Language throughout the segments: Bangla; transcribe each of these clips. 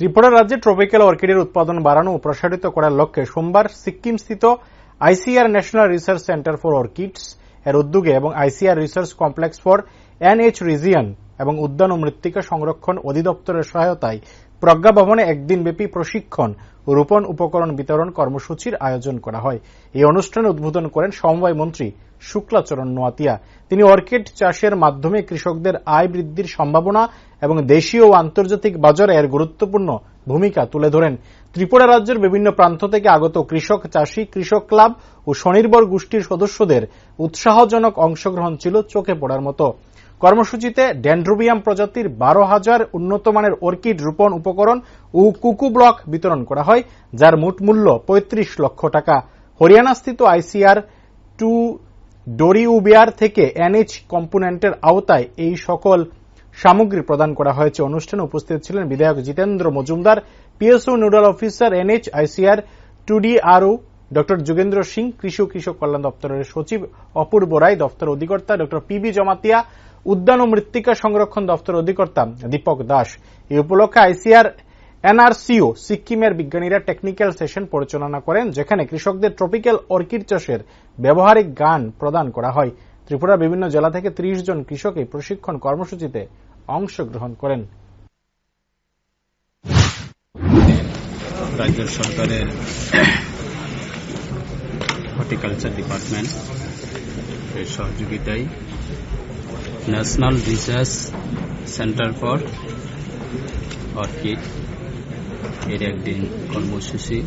ত্রিপুরা রাজ্যে ট্রপিক্যাল অর্কিডের উৎপাদন বাড়ানো ও প্রসারিত করার লক্ষ্যে সোমবার সিক্কিমস্থিত ICR national research centre for orchids এর উদ্যোগে এবং ICR research complex for NH region এবং উদ্যান ও মৃত্তিকা সংরক্ষণ অধিদপ্তরের সহায়তায় প্রজ্ঞা ভবনে একদিনব্যাপী প্রশিক্ষণ, রোপণ উপকরণ বিতরণ কর্মসূচির আয়োজন করা হয়। এই অনুষ্ঠানে উদ্বোধন করেন সমবায় মন্ত্রী শুক্লাচরণ নোয়াতিয়া। তিনি অর্কিড চাষের মাধ্যমে কৃষকদের আয় বৃদ্ধির সম্ভাবনা এবং দেশীয় ও আন্তর্জাতিক বাজারে এর গুরুত্বপূর্ণ ভূমিকা তুলে ধরেন। ত্রিপুরা রাজ্যের বিভিন্ন প্রান্ত থেকে আগত কৃষক, চাষী, কৃষক ক্লাব ও স্বনির্ভর গোষ্ঠীর সদস্যদের উৎসাহজনক অংশগ্রহণ ছিল চোখে পড়ার মতো। কর্মসূচিতে ডেন্ড্রোবিয়াম প্রজাতির বারো হাজার উন্নতমানের অর্কিড রোপণ উপকরণ ও কুকু ব্লক বিতরণ করা হয়, যার মোট মূল্য পঁয়ত্রিশ লক্ষ টাকা। হরিয়ানাস্থিত আইসিআর টু ডোরিউবিয়ার থেকে এনএইচ কম্পোনেন্টের আওতায় এই সকল সামগ্রী প্রদান করা হয়েছে। অনুষ্ঠানে উপস্থিত ছিলেন বিধায়ক Jitendra Majumdar, PSO nodal officer NH ICR টুডিআরও doctor Jogendra Singh, কৃষি ও কৃষক কল্যাণ দপ্তরের সচিব, অপূর্ব রায় দপ্তর অধিকর্তা, ডক্টর পিবি জমাতিয়া, উদ্যান ও মৃত্তিকা সংরক্ষণ দপ্তর অধিকর্তা দীপক দাস। এই উপলক্ষে আইসিআর, এনআরসিও, সিকিমের বিজ্ঞানীরা টেকনিক্যাল সেশন পরিচালনা করেন, যেখানে কৃষকদের ট্রপিক্যাল অর্কিড চাষের ব্যবহারিক গান প্রদান করা হয়। ত্রিপুরার বিভিন্ন জেলা থেকে ত্রিশ জন কৃষক এই প্রশিক্ষণ কর্মসূচিতে অংশগ্রহণ করেন। রাজ্য সরকারের হর্টিকালচার ডিপার্টমেন্ট এর সহযোগিতায় national research centre for orchid এর একদিন কর্মসূচি।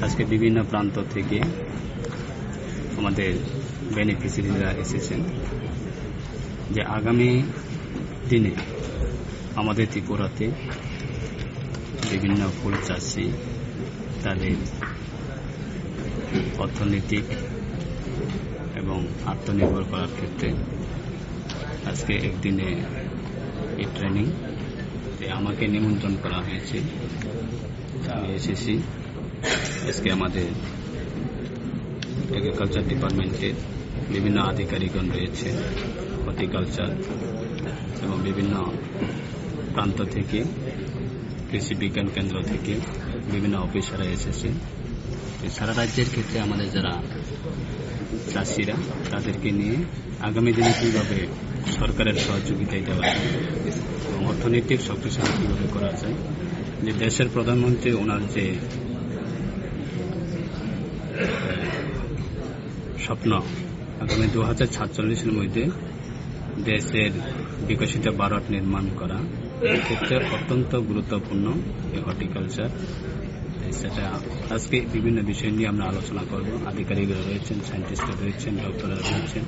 আজকে বিভিন্ন প্রান্ত থেকে আমাদের বেনিফিসিয়ারিরা এসেছেন যে আগামী দিনে আমাদের ত্রিপুরাতে বিভিন্ন ফুল চাষি তাদের অর্থনৈতিক এবং আত্মনির্ভর করার ক্ষেত্রে আজকে একদিনে এই ট্রেনিং আমাকে নিমন্ত্রণ করা হয়েছে। আমি এসেছি। আজকে আমাদের এগ্রিকালচার ডিপার্টমেন্টের বিভিন্ন আধিকারিকগণ রয়েছে হর্টিকালচার এবং বিভিন্ন প্রান্ত থেকে, কৃষি বিজ্ঞান কেন্দ্র থেকে বিভিন্ন অফিসাররা এসেছে সারা রাজ্যের ক্ষেত্রে আমাদের যারা চাষিরা, তাদেরকে নিয়ে আগামী দিনে কীভাবে সরকারের সহযোগিতায় দেওয়া যায় এবং অর্থনৈতিক শক্তিশালী কীভাবে করা যায়, যে দেশের প্রধানমন্ত্রী ওনার যে স্বপ্ন আগামী দু হাজার সাতচল্লিশের মধ্যে দেশের বিকশিত ভারত নির্মাণ করা ক্ষেত্রে অত্যন্ত গুরুত্বপূর্ণ এই হর্টিকালচার সেটা আজকে বিভিন্ন বিষয় নিয়ে আমরা আলোচনা করব। আধিকারিকরা রয়েছেন সায়েন্টিস্টরা রয়েছেন ডক্টররা রয়েছেন।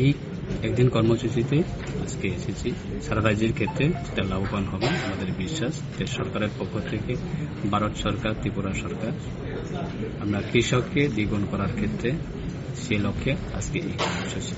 এই একদিন কর্মসূচিতে আজকে এসেছি। সারা রাজ্যের ক্ষেত্রে সেটা লাভবান হবে, আমাদের বিশ্বাস, যে সরকারের পক্ষ থেকে ভারত সরকার, ত্রিপুরা সরকার, আমরা কৃষককে দ্বিগুণ করার ক্ষেত্রে সে লক্ষ্যে আজকে এই কর্মসূচি।